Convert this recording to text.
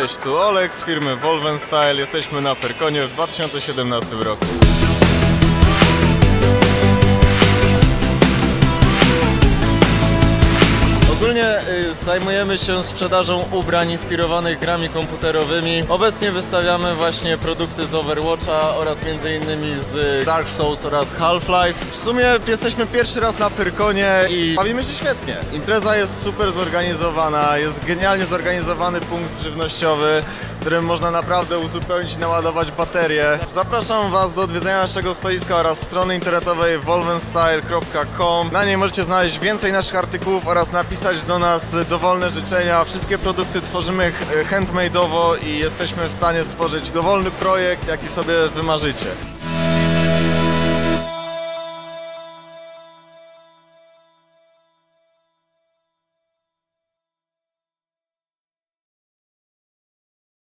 Cześć, tu Olek z firmy Volven Style. Jesteśmy na Perkonie w 2017 roku. Ogólnie y, zajmujemy się sprzedażą ubrań inspirowanych grami komputerowymi. Obecnie wystawiamy właśnie produkty z Overwatcha oraz m.in. z Dark Souls oraz Half-Life. W sumie jesteśmy pierwszy raz na Pyrkonie i bawimy się świetnie. Impreza jest super zorganizowana, jest genialnie zorganizowany punkt żywnościowy, którym można naprawdę uzupełnić i naładować baterie. Zapraszam Was do odwiedzenia naszego stoiska oraz strony internetowej volvenstyle.com. Na niej możecie znaleźć więcej naszych artykułów oraz napisać do nas dowolne życzenia. Wszystkie produkty tworzymy handmade'owo i jesteśmy w stanie stworzyć dowolny projekt, jaki sobie wymarzycie.